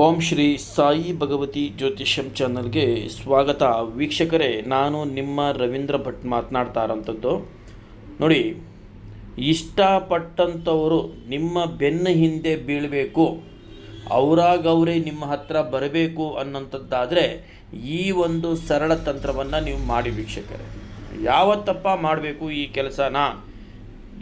ಓಂ ಶ್ರೀ ಸಾಯಿ ಭಗವತಿ ಜ್ಯೋತಿಷ್ಯಂ ಚಾನಲ್ಗೆ ಸ್ವಾಗತ. ವೀಕ್ಷಕರೇ, ನಾನು ನಿಮ್ಮ ರವೀಂದ್ರ ಭಟ್ ಮಾತನಾಡ್ತಾ ಇರೋಂಥದ್ದು ನೋಡಿ, ಇಷ್ಟಪಟ್ಟಂಥವರು ನಿಮ್ಮ ಬೆನ್ನ ಹಿಂದೆ ಬೀಳಬೇಕು ಅವರಾಗವರೇ ನಿಮ್ಮ ಹತ್ರ ಬರಬೇಕು ಅನ್ನೋಂಥದ್ದಾದರೆ ಈ ಒಂದು ಸರಳ ತಂತ್ರವನ್ನು ನೀವು ಮಾಡಿ ವೀಕ್ಷಕರೇ. ಯಾವತ್ತಪ್ಪ ಮಾಡಬೇಕು ಈ ಕೆಲಸನ?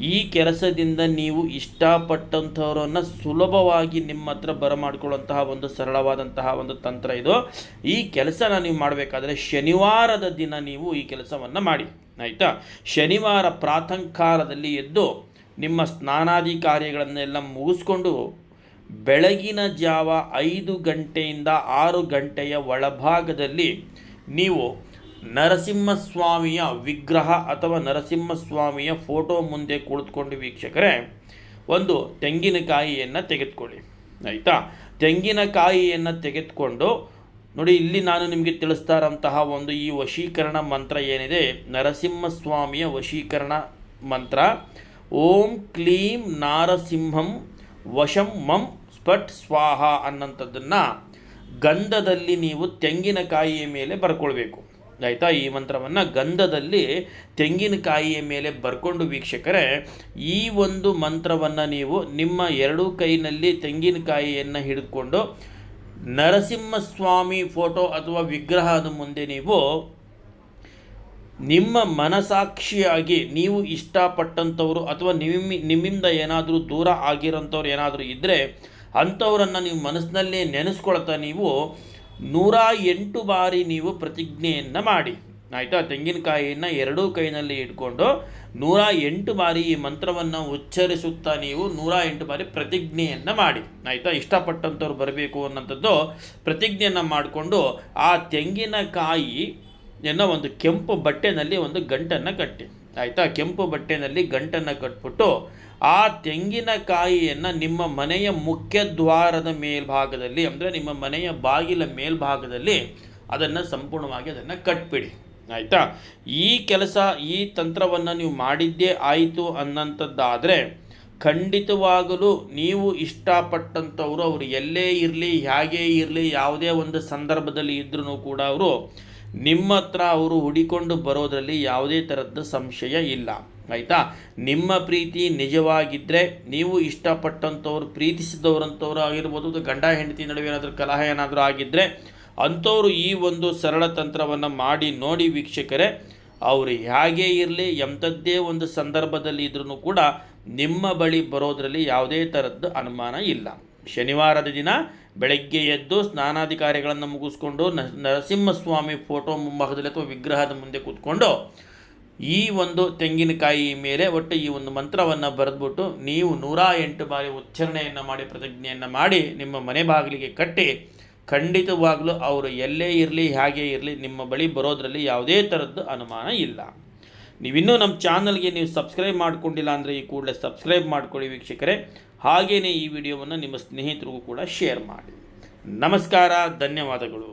ಈ ಕೆಲಸದಿಂದ ನೀವು ಇಷ್ಟಪಟ್ಟಂಥವರನ್ನು ಸುಲಭವಾಗಿ ನಿಮ್ಮ ಹತ್ರ ಬರಮಾಡ್ಕೊಳ್ಳುವಂತಹ ಒಂದು ಸರಳವಾದಂತಹ ಒಂದು ತಂತ್ರ ಇದು. ಈ ಕೆಲಸನ ನೀವು ಮಾಡಬೇಕಾದ್ರೆ ಶನಿವಾರದ ದಿನ ನೀವು ಈ ಕೆಲಸವನ್ನು ಮಾಡಿ. ಆಯಿತಾ? ಶನಿವಾರ ಪ್ರಾತಃಕಾಲದಲ್ಲಿ ಎದ್ದು ನಿಮ್ಮ ಸ್ನಾನಾದಿ ಕಾರ್ಯಗಳನ್ನೆಲ್ಲ ಮುಗಿಸ್ಕೊಂಡು ಬೆಳಗಿನ ಜಾವ ಐದು ಗಂಟೆಯಿಂದ ಆರು ಗಂಟೆಯ ಒಳಭಾಗದಲ್ಲಿ ನೀವು ನರಸಿಂಹಸ್ವಾಮಿಯ ವಿಗ್ರಹ ಅಥವಾ ನರಸಿಂಹಸ್ವಾಮಿಯ ಫೋಟೋ ಮುಂದೆ ಕುಳಿತುಕೊಂಡು ವೀಕ್ಷಕರೇ, ಒಂದು ತೆಂಗಿನಕಾಯಿಯನ್ನು ತೆಗೆದುಕೊಳ್ಳಿ. ಆಯಿತಾ? ತೆಂಗಿನಕಾಯಿಯನ್ನು ತೆಗೆದುಕೊಂಡು, ನೋಡಿ, ಇಲ್ಲಿ ನಾನು ನಿಮಗೆ ತಿಳಿಸ್ತಾ ಇರೋಂತಹ ಒಂದು ಈ ವಶೀಕರಣ ಮಂತ್ರ ಏನಿದೆ? ನರಸಿಂಹಸ್ವಾಮಿಯ ವಶೀಕರಣ ಮಂತ್ರ. ಓಂ ಕ್ಲೀಂ ನಾರಸಿಂಹಂ ವಶಂ ಮಂ ಸ್ಪಟ್ ಸ್ವಾಹ ಅನ್ನಂಥದ್ದನ್ನು ಗಂಧದಲ್ಲಿ ನೀವು ತೆಂಗಿನಕಾಯಿಯ ಮೇಲೆ ಬರ್ಕೊಳ್ಬೇಕು. ಆಯಿತಾ ಈ ಮಂತ್ರವನ್ನು ಗಂಧದಲ್ಲಿ ತೆಂಗಿನಕಾಯಿಯ ಮೇಲೆ ಬರ್ಕೊಂಡು ವೀಕ್ಷಕರೇ, ಈ ಒಂದು ಮಂತ್ರವನ್ನು ನೀವು ನಿಮ್ಮ ಎರಡೂ ಕೈನಲ್ಲಿ ತೆಂಗಿನಕಾಯಿಯನ್ನು ಹಿಡಿದುಕೊಂಡು ನರಸಿಂಹಸ್ವಾಮಿ ಫೋಟೋ ಅಥವಾ ವಿಗ್ರಹದ ಮುಂದೆ ನೀವು ನಿಮ್ಮ ಮನಸಾಕ್ಷಿಯಾಗಿ ನೀವು ಇಷ್ಟಪಟ್ಟಂಥವ್ರು ಅಥವಾ ನಿಮ್ಮ ನಿಮ್ಮಿಂದ ಏನಾದರೂ ದೂರ ಆಗಿರೋಂಥವ್ರು ಏನಾದರೂ ಇದ್ದರೆ ಅಂಥವರನ್ನು ನೀವು ಮನಸ್ಸಿನಲ್ಲಿ ನೆನೆಸ್ಕೊಳ್ತಾ ನೀವು ನೂರ ಎಂಟು ಬಾರಿ ನೀವು ಪ್ರತಿಜ್ಞೆಯನ್ನು ಮಾಡಿ. ಆಯಿತಾ? ತೆಂಗಿನಕಾಯಿಯನ್ನು ಎರಡೂ ಕೈನಲ್ಲಿ ಇಟ್ಕೊಂಡು ನೂರ ಎಂಟು ಬಾರಿ ಈ ಮಂತ್ರವನ್ನು ಉಚ್ಚರಿಸುತ್ತಾ ನೀವು ನೂರ ಎಂಟು ಬಾರಿ ಪ್ರತಿಜ್ಞೆಯನ್ನು ಮಾಡಿ. ಆಯಿತಾ? ಇಷ್ಟಪಟ್ಟಂಥವ್ರು ಬರಬೇಕು ಅನ್ನೋಂಥದ್ದು ಪ್ರತಿಜ್ಞೆಯನ್ನು ಮಾಡಿಕೊಂಡು ಆ ತೆಂಗಿನಕಾಯಿಯನ್ನು ಒಂದು ಕೆಂಪು ಬಟ್ಟೆನಲ್ಲಿ ಒಂದು ಗಂಟನ್ನು ಕಟ್ಟಿ. ಆಯಿತಾ? ಕೆಂಪು ಬಟ್ಟೆನಲ್ಲಿ ಗಂಟನ್ನು ಕಟ್ಬಿಟ್ಟು ಆ ತೆಂಗಿನಕಾಯಿಯನ್ನು ನಿಮ್ಮ ಮನೆಯ ಮುಖ್ಯ ದ್ವಾರದ ಮೇಲ್ಭಾಗದಲ್ಲಿ, ಅಂದರೆ ನಿಮ್ಮ ಮನೆಯ ಬಾಗಿಲ ಮೇಲ್ಭಾಗದಲ್ಲಿ ಅದನ್ನು ಸಂಪೂರ್ಣವಾಗಿ ಅದನ್ನು ಕಟ್ಬಿಡಿ. ಆಯಿತಾ? ಈ ಕೆಲಸ, ಈ ತಂತ್ರವನ್ನು ನೀವು ಮಾಡಿದ್ದೇ ಆಯಿತು ಅನ್ನಂಥದ್ದಾದರೆ ಖಂಡಿತವಾಗಲೂ ನೀವು ಇಷ್ಟಪಟ್ಟಂಥವರು ಅವರು ಎಲ್ಲೇ ಇರಲಿ, ಹೇಗೆ ಇರಲಿ, ಯಾವುದೇ ಒಂದು ಸಂದರ್ಭದಲ್ಲಿ ಇದ್ರೂ ಕೂಡ ಅವರು ನಿಮ್ಮ ಹತ್ರ ಅವರು ಹುಡಿಕೊಂಡು ಬರೋದರಲ್ಲಿ ಯಾವುದೇ ಥರದ ಸಂಶಯ ಇಲ್ಲ. ಆಯಿತಾ? ನಿಮ್ಮ ಪ್ರೀತಿ ನಿಜವಾಗಿದ್ದರೆ ನೀವು ಇಷ್ಟಪಟ್ಟಂಥವ್ರು, ಪ್ರೀತಿಸಿದವರಂಥವ್ರು ಆಗಿರ್ಬೋದು ಅದು ಗಂಡ, ಹೆಂಡತಿ ನಡುವೆ ಏನಾದರೂ ಕಲಹ ಏನಾದರೂ ಆಗಿದ್ದರೆ ಅಂಥವ್ರು ಈ ಒಂದು ಸರಳ ತಂತ್ರವನ್ನು ಮಾಡಿ ನೋಡಿ ವೀಕ್ಷಕರೇ, ಅವರು ಹೇಗೇ ಇರಲಿ, ಎಂಥದ್ದೇ ಒಂದು ಸಂದರ್ಭದಲ್ಲಿ ಇದ್ರೂ ಕೂಡ ನಿಮ್ಮ ಬಳಿ ಬರೋದರಲ್ಲಿ ಯಾವುದೇ ಥರದ್ದು ಅನುಮಾನ ಇಲ್ಲ. ಶನಿವಾರದ ದಿನ ಬೆಳಗ್ಗೆ ಎದ್ದು ಸ್ನಾನಾಧಿಕಾರಿಗಳನ್ನು ಮುಗಿಸ್ಕೊಂಡು ನರಸಿಂಹಸ್ವಾಮಿ ಫೋಟೋ ಮುಂಭಾಗದಲ್ಲಿ ಅಥವಾ ವಿಗ್ರಹದ ಮುಂದೆ ಕೂತ್ಕೊಂಡು ಈ ಒಂದು ತೆಂಗಿನಕಾಯಿ ಮೇಲೆ ಒಟ್ಟು ಈ ಒಂದು ಮಂತ್ರವನ್ನು ಬರೆದ್ಬಿಟ್ಟು ನೀವು ನೂರ ಎಂಟು ಬಾರಿ ಉಚ್ಚಾರಣೆಯನ್ನು ಮಾಡಿ, ಪ್ರತಿಜ್ಞೆಯನ್ನು ಮಾಡಿ, ನಿಮ್ಮ ಮನೆ ಬಾಗಿಲಿಗೆ ಕಟ್ಟಿ, ಖಂಡಿತವಾಗಲೂ ಅವರು ಎಲ್ಲೇ ಇರಲಿ, ಹೇಗೆ ಇರಲಿ, ನಿಮ್ಮ ಬಳಿ ಬರೋದರಲ್ಲಿ ಯಾವುದೇ ಥರದ್ದು ಅನುಮಾನ ಇಲ್ಲ. ನೀವಿನ್ನೂ ನಮ್ಮ ಚಾನಲ್ಗೆ ನೀವು ಸಬ್ಸ್ಕ್ರೈಬ್ ಮಾಡ್ಕೊಂಡಿಲ್ಲ ಅಂದರೆ ಈ ಕೂಡಲೇ ಸಬ್ಸ್ಕ್ರೈಬ್ ಮಾಡಿಕೊಳ್ಳಿ ವೀಕ್ಷಕರೇ. ಹಾಗೆಯೇ ಈ ವಿಡಿಯೋವನ್ನು ನಿಮ್ಮ ಸ್ನೇಹಿತರಿಗೂ ಕೂಡ ಶೇರ್ ಮಾಡಿ. ನಮಸ್ಕಾರ, ಧನ್ಯವಾದಗಳು.